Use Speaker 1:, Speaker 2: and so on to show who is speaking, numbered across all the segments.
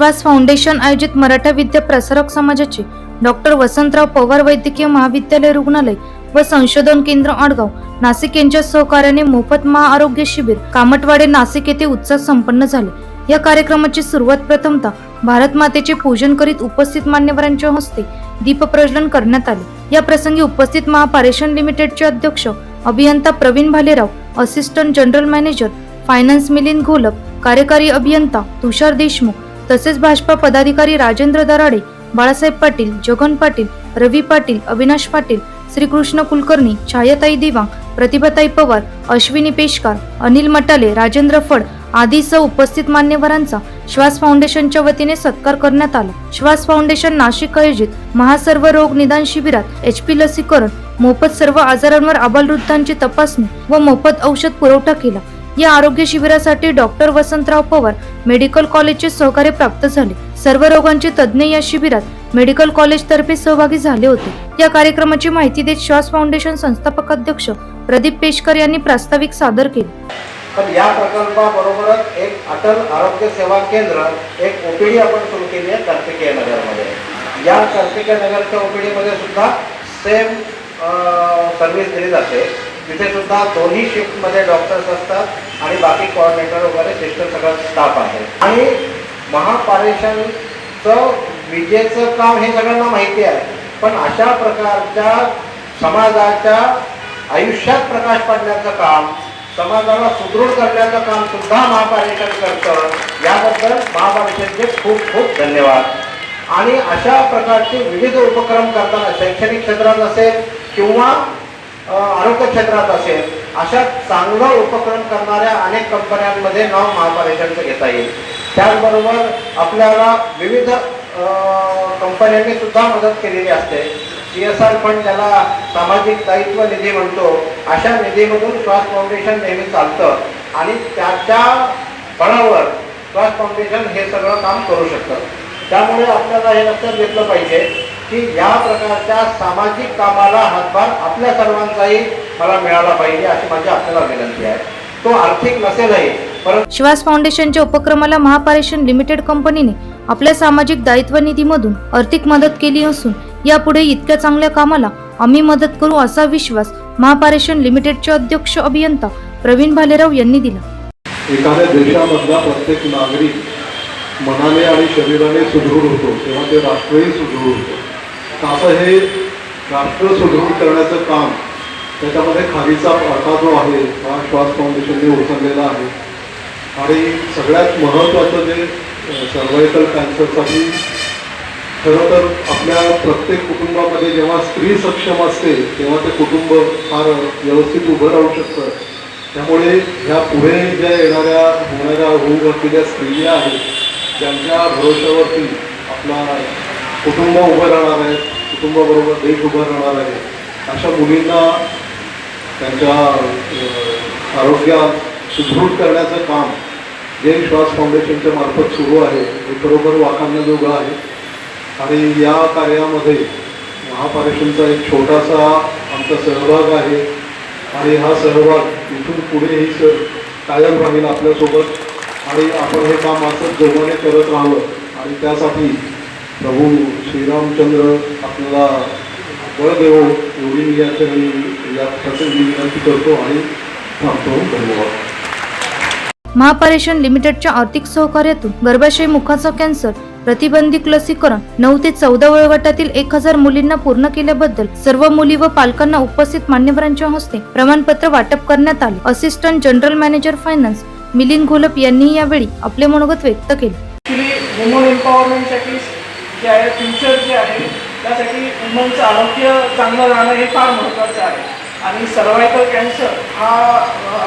Speaker 1: विश्वास foundation आयोजित मराठा विद्या प्रसारक समाजाचे doctor Vasantrao Pawar वैद्यकीय महाविद्यालय रुग्णालय व संशोधन केंद्र आडगाव नाशिक यांच्या सहकार्याने मोफत महाआरोग्य शिबिर कामटवाडे नाशिक येथे उत्साह संपन्न झाले. या कार्यक्रमाची सुरुवात प्रथमतः भारत मातेचे पूजन करीत उपस्थित मान्यवरांच्या हस्ते दीपप्रज्वलन करण्यात आले. या प्रसंगी उपस्थित महापारेषण लिमिटेडचे अध्यक्ष अभियंता Pravin Bhalerao assistant general manager finance Milind Gholap कार्यकारी अभियंता तुषार देशमुख तसेच भाजपा पदाधिकारी राजेंद्र दराडे बाळासाहेब पाटील जगन पाटील रवी पाटील अविनाश पाटील श्रीकृष्ण कुलकर्णी छायाताई दिवांग प्रतिभाताई पवार अश्विनी पेशकार अनिल मटाले राजेंद्र फड आदीसह उपस्थित मान्यवरांचा श्वास फाउंडेशनच्या वतीने सत्कार करण्यात आला. श्वास फाउंडेशन नाशिक आयोजित महासर्व रोग निदान शिबिरात एच पी लसीकरण मोफत सर्व आजारांवर आबालवृद्धांची तपासणी व मोफत औषध पुरवठा केला. या आरोग्य शिबिरासाठी डॉक्टर वसंतराव पवार मेडिकल कॉलेजचे सहकार्य प्राप्त झाले. सर्व रोगांचे तज्ज्ञ या शिबिरात मेडिकल कॉलेज तर्फे सहभागी झाले होते. या कार्यक्रमाची माहिती देत श्वास फाउंडेशन संस्थापक अध्यक्ष प्रदीप पेशकर यांनी प्रास्ताविक सादर केले.
Speaker 2: पण या प्रकल्पाबरोबरच एक अटल आरोग्य सेवा केंद्र एक ओपीडी आपण सुरू केली आहे कार्तिकेय नगरमध्ये. या कार्तिकेय नगरच्या ओपीडीमध्ये सुद्धा सेम सर्व्हिस दिली जाते. तिथे सुद्धा दोन्ही शिफ्टमध्ये डॉक्टर्स असतात आणि बाकी कॉर्डिनेटर वगैरे सिस्टर सगळं स्टाफ आहे. आणि महापारेषणचं विजेचं काम हे सगळ्यांना माहिती आहे. पण अशा प्रकारच्या समाजाच्या आयुष्यात प्रकाश पाडण्याचं काम समाजाला सुदृढ करण्याचं काम सुद्धा महापारेषण करतं याबद्दल महापारेषणचे खूप खूप धन्यवाद. आणि अशा प्रकारचे विविध उपक्रम करताना शैक्षणिक क्षेत्रात असेल किंवा आरोग्य क्षेत्रात असेल अशा चांगलं उपक्रम करणाऱ्या अनेक कंपन्यांमध्ये नाव महापारेषणचं घेता येईल. त्याचबरोबर आपल्याला विविध कंपन्यांनी सुद्धा मदत केलेली असते. सी एस आर फंड ज्याला सामाजिक दायित्व निधी म्हणतो अशा निधीमधून श्वास फाउंडेशन नेहमी चालतं आणि त्याच्या बळावर श्वास फाउंडेशन हे सगळं काम करू शकतं. त्यामुळे आपल्याला हे लक्षात घेतलं पाहिजे की या प्रकारच्या सामाजिक कामाला हातभार आपल्या सर्वांचाही मला मिळाला पाहिजे अशी माझी आपल्याला विनंती आहे. तो आर्थिक नसेलही परंतु
Speaker 1: श्वास फाउंडेशनच्या उपक्रमाला महापारेषण लिमिटेड कंपनीने आपल्या सामाजिक दायित्व निधीमधून आर्थिक मदत केली असून यापुढे इतक्या चांगल्या कामाला आम्ही मदत करू असा विश्वास महापारेषण लिमिटेडचे अध्यक्ष अभियंता प्रवीण भालेराव यांनी दिला.
Speaker 3: एखाद्या देशामधला प्रत्येक नागरिक मनाने आणि शरीराने सुदृढ होतो तेव्हा ते राष्ट्रही सुदृढ होतं. असं हे राष्ट्र सुदृढ करण्याचं काम त्याच्यामध्ये खालीचा वाटा जो आहे हा श्वास फाउंडेशनने उचललेला आहे. आणि सगळ्यात महत्त्वाचं जे सर्वायकल कॅन्सरसाठी खरं तर आपल्या प्रत्येक कुटुंबामध्ये जेव्हा स्त्री सक्षम असते तेव्हा ते कुटुंब फार व्यवस्थित उभं राहू शकतं. त्यामुळे ह्या पुढे ज्या येणाऱ्या होणाऱ्या होऊ घातलेल्या स्त्रिया आहेत ज्यांच्या भरोश्यावरती आपला कुटुंब उभं राहणार आहे कुटुंबाबरोबर देश उभं राहणार आहे अशा मुलींना त्यांच्या आरोग्यात सुदृढ करण्याचं काम जे श्वास फाउंडेशनच्या मार्फत सुरू आहे हे खरोखर वाखाणण्याजोगं आहे. आणि या कार्यामध्ये महापारेषणचा एक छोटासा आमचा सहभाग आहे. आणि हा सहभाग इथून पुढेही स कायम राहील आपल्यासोबत. आणि आपण हे काम असंच जोमाने करत राहावं. आणि त्यासाठी प्रभू श्रीरामचंद्र आपल्याला बळ देवो एवढी मी या ठिकाणी या प्रसंगी विनंती करतो आणि थांबतो. धन्यवाद.
Speaker 1: महापारेषण लिमिटेडच्या आर्थिक सहकार्यातून गर्भाशय मुखाचा कॅन्सर प्रतिबंधित लसीकरण नऊ ते चौदा वयोगटातील एक हजार मुलींना पूर्ण केल्याबद्दल सर्व मुली व पालकांना उपस्थित मान्यवरांच्या हस्ते प्रमाणपत्र वाटप करण्यात आले. Assistant general manager finance Milind Gholap यांनी यावेळी आपले मनोगत व्यक्त केले.
Speaker 4: ॲक्च्युली वुमन एम्पॉवरमेंटसाठी जे आहे फ्युचर जे आहे त्यासाठी वुमनचं आरोग्य चांगलं राहणं हे फार महत्त्वाचं आहे. आणि सर्वायकल कॅन्सर हा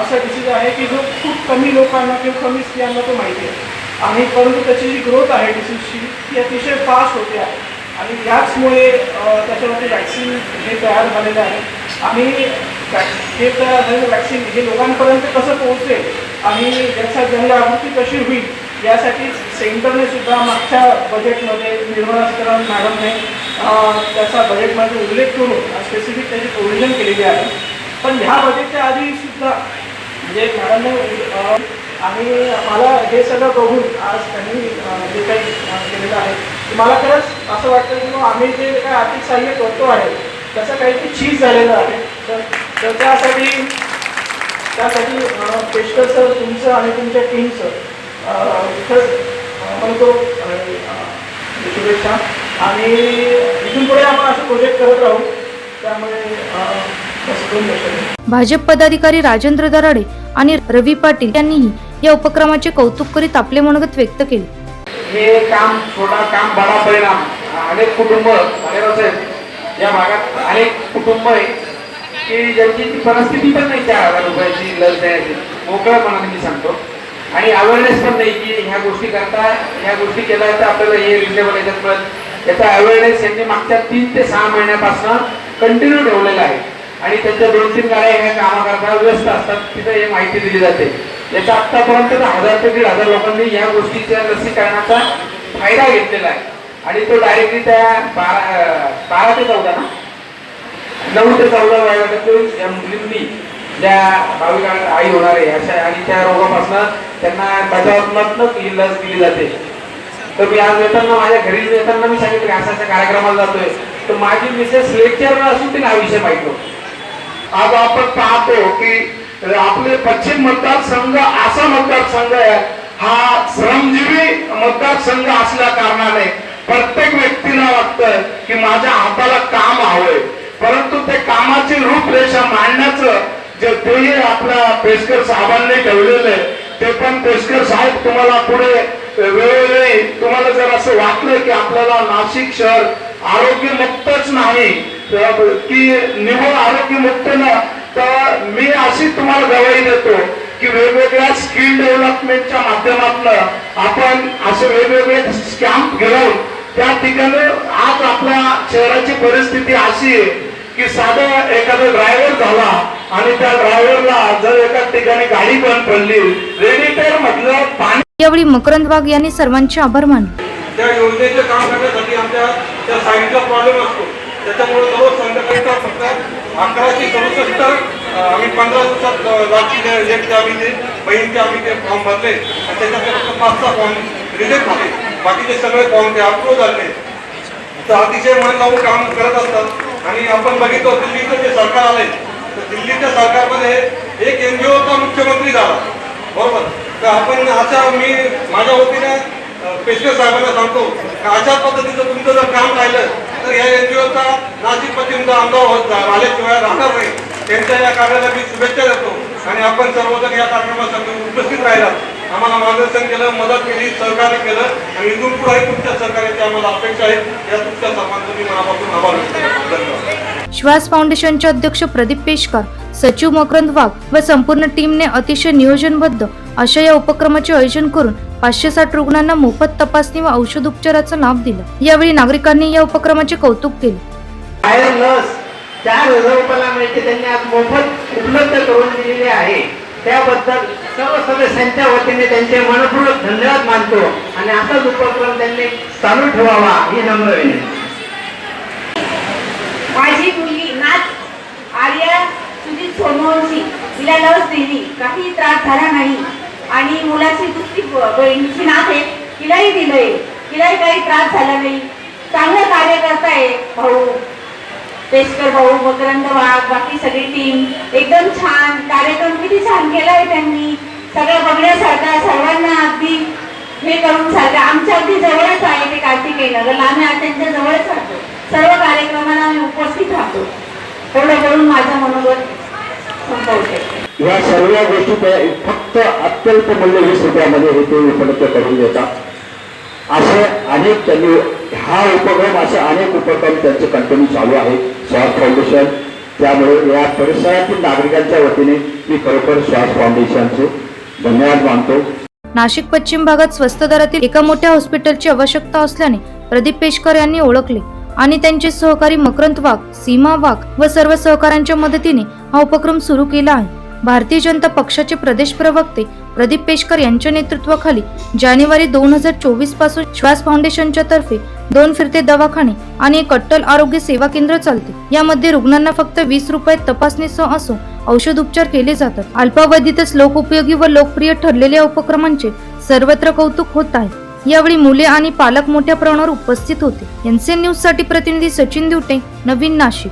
Speaker 4: असा डिसीज आहे की जो खूप कमी लोकांना किंवा कमी स्त्रियांना तो माहिती आहे. आणि परंतु त्याची जी ग्रोथ आहे डिसीजची ती अतिशय फास्ट होते आहे. आणि याचमुळे त्याच्यावरती वॅक्सिन हे तयार झालेलं आहे. आणि हे तयार झालेलं वॅक्सिन हे लोकांपर्यंत कसं पोहोचेल आणि याचा जनजागृती कशी होईल यासाठी सेंटरने सुद्धा मागच्या बजेटमध्ये निर्मला सीतारामन मॅडमने त्याचा बजेटमध्ये उल्लेख करून स्पेसिफिक त्याची प्रोव्हिजन केलेली आहे. पण ह्या बजेटच्या आधी सुद्धा म्हणजे मॅडमने आणि मला हे सगळं बघून आज त्यांनी जे काही केलेलं आहे मला खरंच असं वाटतं की मग आम्ही जे काही आर्थिक सहाय्य करतो आहे त्याचं काही चीज झालेलं आहे. तर तर त्यासाठी त्यासाठी अं, पेशकर सर तुमचं आणि तुमच्या टीमचं खरंच म्हणतो आणि, शुभेच्छा आणि इथून पुढे आपण असे प्रोजेक्ट करत राहू त्यामुळे
Speaker 1: भाजप पदाधिकारी राजेंद्र दराडे आणि रवी पाटील यांनीही या उपक्रमाचे कौतुक करीत आपले मनोगत व्यक्त केले.
Speaker 5: हे काम छोटा काम बडा परिणाम. अनेक कुटुंब साहेब या भागात अनेक कुटुंब आहे की ज्यांची परिस्थिती पण नाही चार हजार रुपयाची लस द्यायची मोकळ्या मनाने मी सांगतो. आणि अवेअरनेस पण नाही की ह्या गोष्टी करता ह्या गोष्टी केल्या तर आपल्याला हे रिलेबल याच्यात पण याचा अवेअरनेस यांनी मागच्या तीन ते सहा महिन्यापासून कंटिन्यू ठेवलेला आहे. आणि त्यांच्या दोन तीन गाड्या ह्या कामाकरता व्यस्त असतात. तिथे हे माहिती दिली जाते. याचा आत्तापर्यंत हजार ते दीड हजार लोकांनी या गोष्टीच्या लसीकरणाचा फायदा घेतलेला आहे. आणि तो डायरेक्टली त्या बारा बारा ते चौदा ना? नऊ ते चौदा वयोगटातील या मुलींनी ज्या भाविक आई होणार आहे अशा आणि त्या रोगापासून त्यांना बचावात्मक ही लस दिली जाते. तर मी आज येताना माझ्या घरी येताना मी सांगितलं की अशा कार्यक्रमाला जातोय. तर माझी मिसेस लेक्चर असून तिने हा विषय माहिती
Speaker 6: आज आपण पाहतो की आपले पश्चिम मतदारसंघ असा मतदारसंघ आहे. हा श्रमजीवी मतदारसंघ असल्या कारणाने प्रत्येक व्यक्तीला वाटतं की माझ्या हाताला काम हवंय. परंतु ते कामाची रूपरेषा मांडण्याचं जे ध्येय आपल्या पेशकर साहेबांनी ठेवलेलं आहे ते पण पेशकर साहेब तुम्हाला पुढे वेळोवेळी तुम्हाला जर असं वाटलं की आपल्याला नाशिक शहर आरोग्यमुक्तच नाही की निवड आरोग्यमुक्त ना तर मी अशी तुम्हाला गवाही देतो की वेगवेगळ्या स्किल डेव्हलपमेंटच्या माध्यमातून आपण असे वेगवेगळे कॅम्प घेऊन त्या ठिकाणी आज आपल्या शहराची परिस्थिती अशी आहे की साधा एखादा ड्रायव्हर झाला आणि त्या ड्रायव्हरला जर एका ठिकाणी गाडी बंद पडली रेडिटर मधलं पाणी
Speaker 1: यावेळी मकरंद वाघ यांनी सर्वांचे आभार मानले.
Speaker 7: त्या योजनेचे काम करण्यासाठी आमच्या त्या साईडचा प्रॉब्लेम असतो. त्याच्यामुळे दररोज संध्याकाळी तर फक्त अकराशे सदुसष्ट आम्ही पंधरा दिवसात लाखची लेटचे आम्ही ते बहीणचे आम्ही ते फॉर्म भरले. आणि त्याच्यातले फक्त पाच सहा फॉर्म रिजेक्ट झाले बाकीचे सगळे फॉर्म ते अप्रूव्ह झाले. तर अतिशय मन लावून काम करत असतात. आणि आपण बघितलं दिल्लीचं जे सरकार आलंय तर दिल्लीच्या सरकारमध्ये एक एन जी ओचा मुख्यमंत्री झाला. बरोबर? तर आपण अशा मी माझ्या वतीने पेशवे साहेबांना सांगतो अशा पद्धतीचं तुमचं जर काम राहिलं तर या एन जी ओचा नाशिक पश्चिमचा आमदार होत जा- राहणार नाही. त्यांच्या या कार्याला मी शुभेच्छा देतो. आणि आपण सर्वजण या कार्यक्रमासाठी उपस्थित राहिला. आम्हाला मार्गदर्शन केलं मदत केली सहकार्य केलं. आणि इथून पुढे तुमच्या सहकार्याची आम्हाला अपेक्षा आहे. या तुमच्या सर्वांचं मी मनापासून आभार व्यक्त करतो. धन्यवाद.
Speaker 1: श्वास फाउंडेशनचे अध्यक्ष प्रदीप पेशकर सचिव मकरंद वाघ व संपूर्ण टीमने अतिशय नियोजनबद्ध अशा या उपक्रमाचे आयोजन करून पाचशे साठ रुग्णांना मोफत तपासणी व औषध उपचाराचा लाभ दिला. यावेळी नागरिकांनी या उपक्रमाचे कौतुक केले.
Speaker 5: चार हजार रुपयाला मिळते त्यांनी आज मोफत उपलब्ध करून दिलेली आहे. त्याबद्दल सर्व सदस्यांच्या वतीने त्यांचे मनपूर्वक धन्यवाद मानतो आणि असाच उपक्रम त्यांनी चालू ठेवावा ही नम्र विनंती.
Speaker 8: माझी मुलगी नाथ आर्या सुजित सोमवंशी तिला लस दिली. काही त्रास झाला नाही. आणि मुलाची दुसरी बहिणीची नाथ आहे तिलाही दिलंय. तिलाही काही त्रास झाला नाही. चांगलं कार्य करताय भाऊ. पेशकर भाऊ मकरंद वाघ बाकी सगळी टीम एकदम छान. कार्यक्रम किती छान केलाय त्यांनी. सगळं बघण्यासारखा सर्वांना अगदी हे करून सारखं. आमच्या अगदी जवळच आहे ते कार्तिकेय नगरला आम्ही त्यांच्या जवळच राहतो. सर्व कार्यक्रमाला आम्ही उपस्थित राहतो. एवढं करून माझं मनोगत संपवते.
Speaker 6: या सर्व गोष्टी फक्त अत्यल्प मूल्य वीस रुपयामध्ये हे ते उपलब्ध करून देतात असे अनेक त्यांनी हा उपक्रम असे अनेक उपक्रम त्यांचे कंटिन्यू चालू आहे. श्वास फाउंडेशन त्यामुळे या परिसरातील नागरिकांच्या वतीने मी खरोखर श्वास फाउंडेशनचे धन्यवाद मानतो.
Speaker 1: नाशिक पश्चिम भागात स्वस्त दरातील एका मोठ्या हॉस्पिटलची आवश्यकता असल्याने प्रदीप पेशकर यांनी ओळखले आणि त्यांचे सहकारी मकरंत वाघ सीमा वाघ व सर्व सहकाऱ्यांच्या मदतीने हा उपक्रम सुरू केला आहे. भारतीय जनता पक्षाचे प्रदेश प्रवक्ते प्रदीप पेशकर यांच्या नेतृत्वाखाली जानेवारी दोन हजार चोवीसपासून श्वास फाउंडेशनच्या तर्फे दोन फिरते दवाखाने आणि एक अट्टल आरोग्य सेवा केंद्र चालते. यामध्ये रुग्णांना फक्त वीस रुपयात तपासणीसह असो औषध उपचार केले जातात. अल्पावधीतच लोकउपयोगी व लोकप्रिय ठरलेल्या उपक्रमांचे सर्वत्र कौतुक होत आहे. यावेळी मुले आणि पालक मोठ्या प्रमाणावर उपस्थित होते. एनसीएन न्यूजसाठी प्रतिनिधी सचिन दिवटे नवीन नाशिक.